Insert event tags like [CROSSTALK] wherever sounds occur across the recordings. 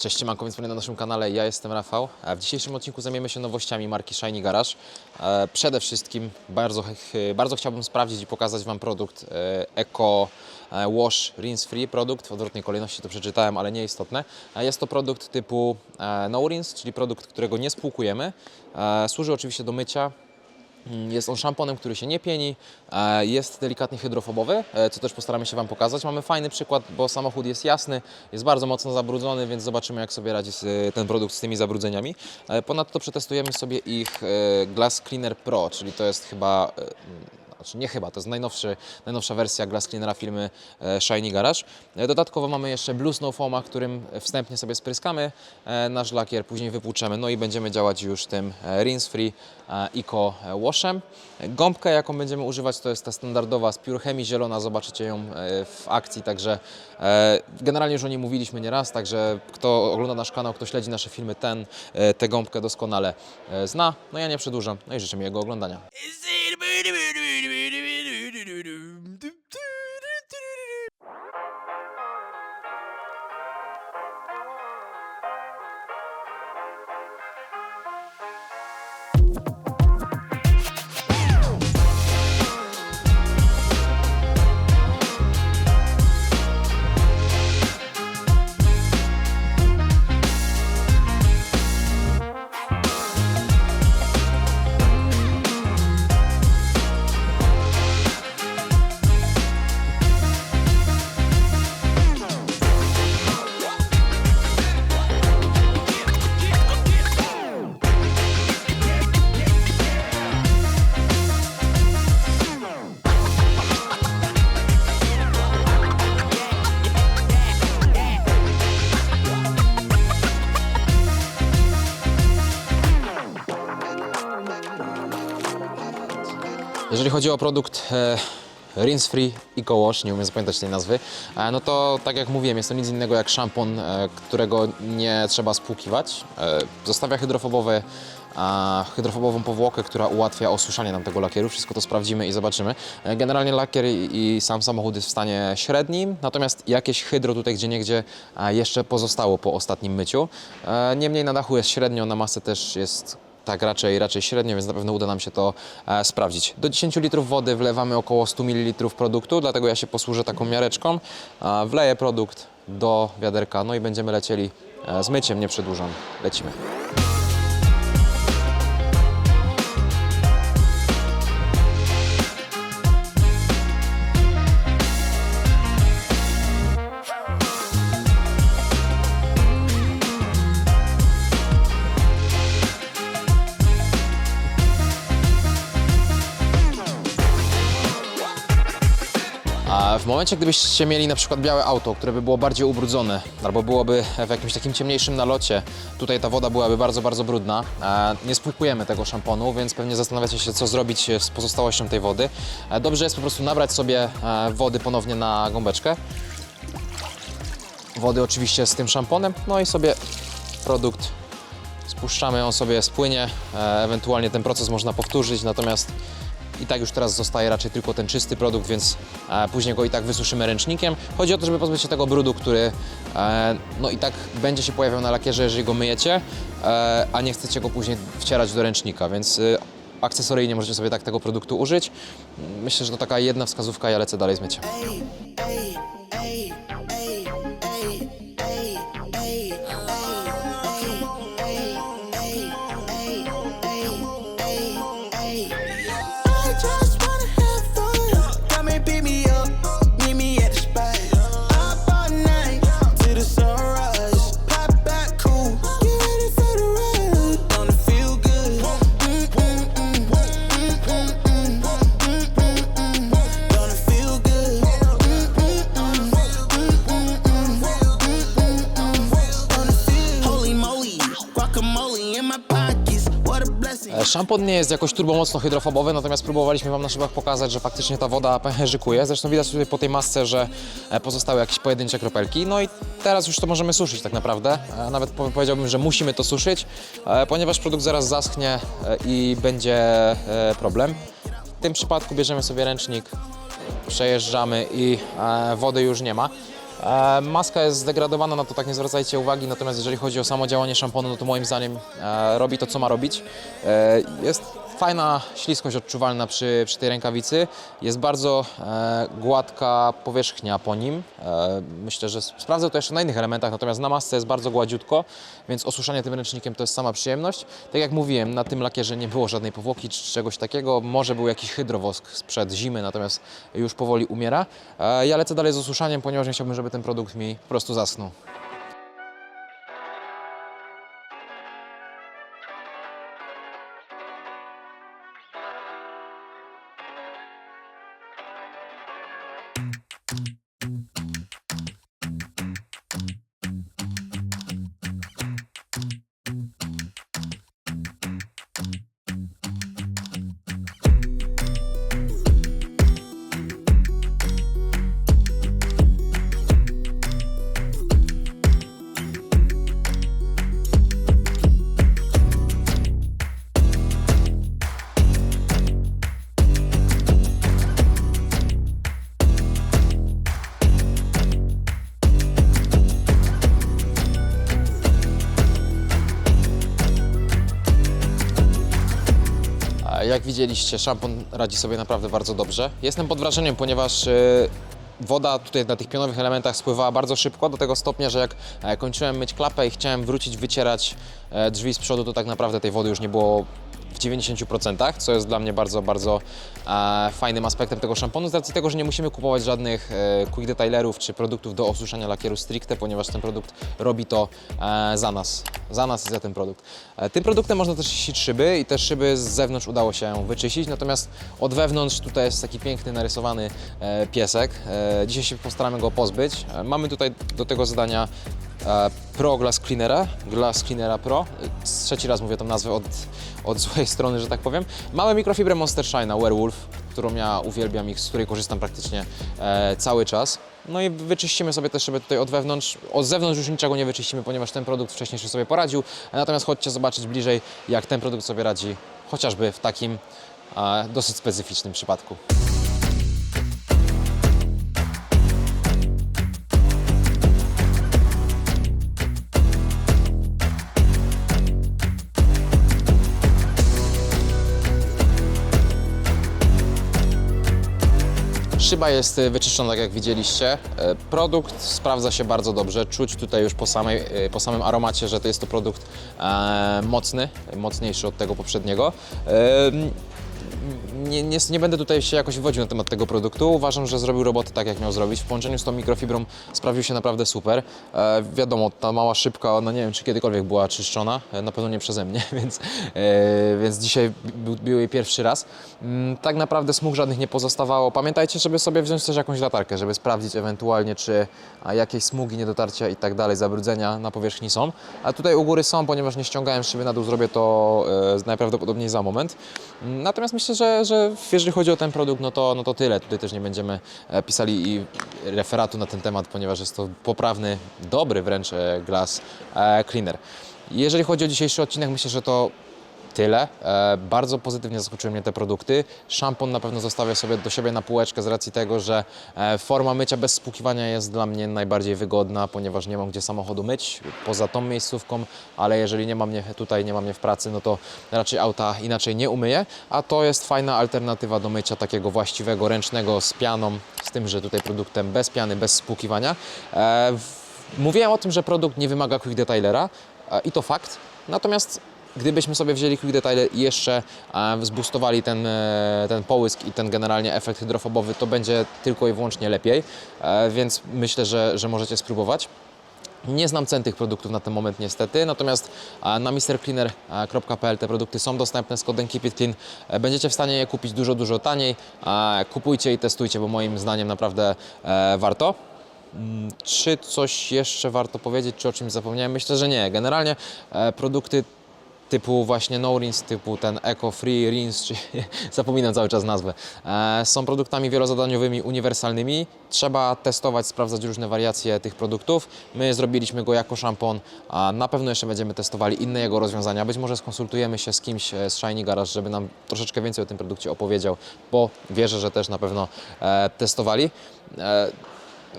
Cześć, siemanko, więc na naszym kanale, ja jestem Rafał. W dzisiejszym odcinku zajmiemy się nowościami marki Shiny Garage. E, Przede wszystkim bardzo, bardzo chciałbym sprawdzić i pokazać Wam produkt e, Eco e, Wash Rinse Free produkt. W odwrotnej kolejności to przeczytałem, ale nieistotne. E, Jest to produkt typu No Rinse, czyli produkt, którego nie spłukujemy. Służy oczywiście do mycia, Jest on szamponem, który się nie pieni, e, jest delikatnie hydrofobowy, e, co też postaramy się Wam pokazać. Mamy fajny przykład, bo samochód jest jasny, jest bardzo mocno zabrudzony, więc zobaczymy jak sobie radzi e, ten produkt z tymi zabrudzeniami. Ponadto przetestujemy sobie ich Glass Cleaner Pro, czyli to jest chyba znaczy nie chyba, to jest najnowszy, najnowsza wersja Glass Cleanera firmy e, Shiny Garage. E, Dodatkowo mamy jeszcze Blue Snow Foama, którym wstępnie sobie spryskamy e, nasz lakier, później wypłuczemy, no i będziemy działać już tym rinse free Eco Washem. Gąbkę, jaką będziemy używać, to jest ta standardowa z Pure Chemii zielona, zobaczycie ją w akcji, także generalnie już o niej mówiliśmy nieraz, także kto ogląda nasz kanał, kto śledzi nasze filmy, ten tę gąbkę doskonale zna. No ja nie przedłużam, no i życzę miłego oglądania. Jeżeli chodzi o produkt e, Rinse Free Eco Wash, nie umiem zapamiętać tej nazwy, e, no to tak jak mówiłem, jest to nic innego jak szampon, e, którego nie trzeba spłukiwać. Zostawia hydrofobowe, hydrofobową powłokę, która ułatwia osuszanie nam tego lakieru. Wszystko to sprawdzimy i zobaczymy. Generalnie lakier i, sam samochód jest w stanie średnim, natomiast jakieś hydro tutaj gdzie niegdzie e, jeszcze pozostało po ostatnim myciu. Niemniej na dachu jest średnio, na masę też jest tak raczej, raczej średnio, więc na pewno uda nam się to e, sprawdzić. Do 10 litrów wody wlewamy około 100 ml produktu, dlatego ja się posłużę taką miareczką. E, wleję produkt do wiaderka, no i będziemy lecieli e, z myciem, nie przedłużam. Lecimy. W momencie, gdybyście mieli na przykład białe auto, które by było bardziej ubrudzone, albo byłoby w jakimś takim ciemniejszym nalocie, tutaj ta woda byłaby bardzo, bardzo brudna, e, nie spłukujemy tego szamponu, więc pewnie zastanawiacie się, co zrobić z pozostałością tej wody. E, Dobrze jest po prostu nabrać sobie e, wody ponownie na gąbeczkę. Wody oczywiście z tym szamponem, no i sobie produkt spuszczamy, on sobie spłynie, e, ewentualnie ten proces można powtórzyć, natomiast i tak już teraz zostaje raczej tylko ten czysty produkt, więc e, później go i tak wysuszymy ręcznikiem. Chodzi o to, żeby pozbyć się tego brudu, który e, no i tak będzie się pojawiał na lakierze, jeżeli go myjecie, e, a nie chcecie go później wcierać do ręcznika, więc akcesoryjnie możecie sobie tak tego produktu użyć. Myślę, że to taka jedna wskazówka, ja lecę dalej z myciem. I Szampon nie jest jakoś turbo mocno hydrofobowy, natomiast próbowaliśmy Wam na szybach pokazać, że faktycznie ta woda pęcherzykuje. Zresztą widać tutaj po tej masce, że e, pozostały jakieś pojedyncze kropelki. No i teraz już to możemy suszyć tak naprawdę. E, Nawet po- powiedziałbym, że musimy to suszyć, e, ponieważ produkt zaraz zaschnie i będzie problem. W tym przypadku bierzemy sobie ręcznik, przejeżdżamy i wody już nie ma. E, maska jest zdegradowana, na to tak nie zwracajcie uwagi, natomiast jeżeli chodzi o samo działanie szamponu, no to moim zdaniem e, robi to, co ma robić. E, jest fajna śliskość odczuwalna przy, przy tej rękawicy, jest bardzo e, gładka powierzchnia po nim. E, myślę, że sprawdzę to jeszcze na innych elementach, natomiast na masce jest bardzo gładziutko, więc osuszanie tym ręcznikiem to jest sama przyjemność. Tak jak mówiłem, na tym lakierze nie było żadnej powłoki czy czegoś takiego, może był jakiś hydrowosk sprzed zimy, natomiast już powoli umiera. E, ja lecę dalej z osuszaniem, ponieważ nie chciałbym, żeby ten produkt mi po prostu zasnął. Mm-hmm. Jak widzieliście, szampon radzi sobie naprawdę bardzo dobrze. Jestem pod wrażeniem, ponieważ e, woda tutaj na tych pionowych elementach spływała bardzo szybko, do tego stopnia, że jak e, kończyłem myć klapę i chciałem wrócić, wycierać e, drzwi z przodu, to tak naprawdę tej wody już nie było w 90%, co jest dla mnie bardzo, bardzo e, fajnym aspektem tego szamponu, z racji tego, że nie musimy kupować żadnych e, quick detailerów czy produktów do osuszania lakieru stricte, ponieważ ten produkt robi to e, za nas, za nas i za ten produkt. E, tym produktem można też czyścić szyby i te szyby z zewnątrz udało się wyczyścić, natomiast od wewnątrz tutaj jest taki piękny, narysowany e, piesek. E, dzisiaj się postaramy go pozbyć. E, mamy tutaj do tego zadania Pro Glass Cleanera, Glass Cleanera Pro. E, Trzeci raz mówię tą nazwę od, od [LAUGHS] złej strony, że tak powiem. Mamy mikrofibrę Monster Shine'a Werewolf, którą ja uwielbiam i z której korzystam praktycznie e, cały czas. No i wyczyścimy sobie te szyby tutaj od wewnątrz. Od zewnątrz już niczego nie wyczyścimy, ponieważ ten produkt wcześniej się sobie poradził. Natomiast chodźcie zobaczyć bliżej, jak ten produkt sobie radzi, chociażby w takim e, dosyć specyficznym przypadku. Szyba jest y, wyczyszczona, tak jak widzieliście. E, Produkt sprawdza się bardzo dobrze. Czuć tutaj już po, samej, y, po samym aromacie, że to jest to produkt e, mocny, mocniejszy od tego poprzedniego. Nie, nie, nie będę tutaj się jakoś wywodził na temat tego produktu. Uważam, że zrobił robotę tak, jak miał zrobić. W połączeniu z tą mikrofibrą sprawił się naprawdę super. E, wiadomo, ta mała szybka, ona nie wiem, czy kiedykolwiek była czyszczona. E, na pewno nie przeze mnie, [LAUGHS] więc, e, więc dzisiaj był, był jej pierwszy raz. Mm, tak naprawdę smug żadnych nie pozostawało. Pamiętajcie, żeby sobie wziąć też jakąś latarkę, żeby sprawdzić ewentualnie, czy jakieś smugi, niedotarcia i tak dalej, zabrudzenia na powierzchni są. A tutaj u góry są, ponieważ nie ściągałem szyby na dół, zrobię to e, najprawdopodobniej za moment. Mm, Natomiast myślę, że, że jeżeli chodzi o ten produkt, no to, no to tyle. Tutaj też nie będziemy e, pisali i referatu na ten temat, ponieważ jest to poprawny, dobry wręcz e, glass e, cleaner. Jeżeli chodzi o dzisiejszy odcinek, myślę, że to tyle. E, bardzo pozytywnie zaskoczyły mnie te produkty. Szampon na pewno zostawię sobie do siebie na półeczkę z racji tego, że e, forma mycia bez spłukiwania jest dla mnie najbardziej wygodna, ponieważ nie mam gdzie samochodu myć poza tą miejscówką, ale jeżeli nie mam mnie tutaj, nie mam mnie w pracy, no to raczej auta inaczej nie umyję, a to jest fajna alternatywa do mycia takiego właściwego, ręcznego z pianą, z tym, że tutaj produktem bez piany, bez spłukiwania. E, Mówiłem o tym, że produkt nie wymaga quick detailera i to fakt, natomiast Gdybyśmy sobie wzięli Quick Detailer i jeszcze e, zboostowali ten, e, ten połysk i ten generalnie efekt hydrofobowy, to będzie tylko i wyłącznie lepiej, e, więc myślę, że, że możecie spróbować. Nie znam cen tych produktów na ten moment niestety, natomiast na mrcleaner.pl te produkty są dostępne z kodem Keep It Clean. E, Będziecie w stanie je kupić dużo, dużo taniej. Kupujcie i testujcie, bo moim zdaniem naprawdę warto. Mm, Czy coś jeszcze warto powiedzieć, czy o czymś zapomniałem? Myślę, że nie. Generalnie produkty typu właśnie no rinse, typu ten eco free rinse, czy [LAUGHS] zapominam cały czas nazwę, e, są produktami wielozadaniowymi, uniwersalnymi. Trzeba testować, sprawdzać różne wariacje tych produktów. My zrobiliśmy go jako szampon, a na pewno jeszcze będziemy testowali inne jego rozwiązania. Być może skonsultujemy się z kimś e, z Shiny Garage, żeby nam troszeczkę więcej o tym produkcie opowiedział, bo wierzę, że też na pewno e, testowali.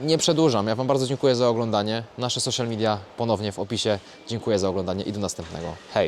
Nie przedłużam. Ja Wam bardzo dziękuję za oglądanie. Nasze social media ponownie w opisie. Dziękuję za oglądanie i do następnego. Hej!